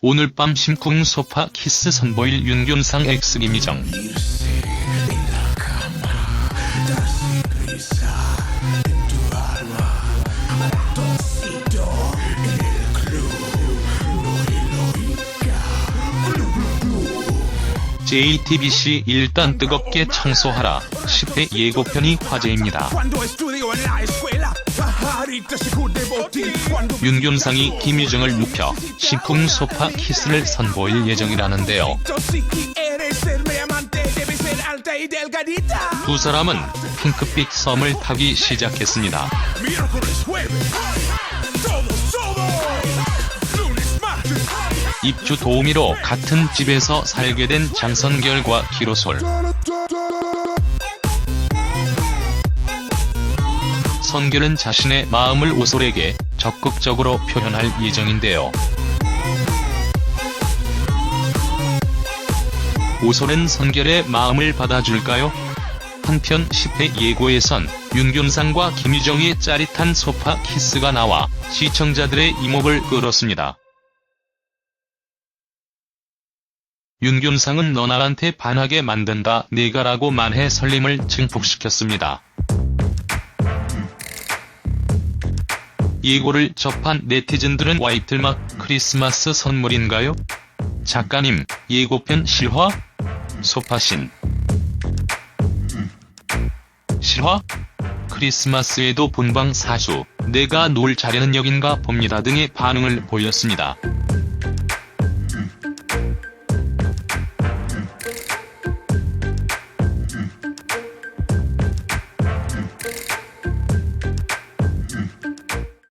오늘 밤 심쿵 소파 키스 선보일 윤균상 김희정. JTBC 일단 뜨겁게 청소하라 10회 예고편이 화제입니다. 윤균상이 김유정을 눕혀 심쿵 소파 키스를 선보일 예정이라는데요. 두 사람은 핑크빛 섬을 타기 시작했습니다. 입주 도우미로 같은 집에서 살게 된 장선결과 기로솔. 선결은 자신의 마음을 오솔에게 적극적으로 표현할 예정인데요. 오솔은 선결의 마음을 받아줄까요? 한편 10회 예고에선 윤균상과 김유정의 짜릿한 소파 키스가 나와 시청자들의 이목을 끌었습니다. 윤균상은 너 나한테 반하게 만든다 내가라고 만해 설림을 증폭시켰습니다. 예고를 접한 네티즌들은 와이틀막 크리스마스 선물인가요? 작가님, 예고편 실화? 소파신. 실화? 크리스마스에도 본방 사수, 내가 놀 자리는 여긴가 봅니다 등의 반응을 보였습니다.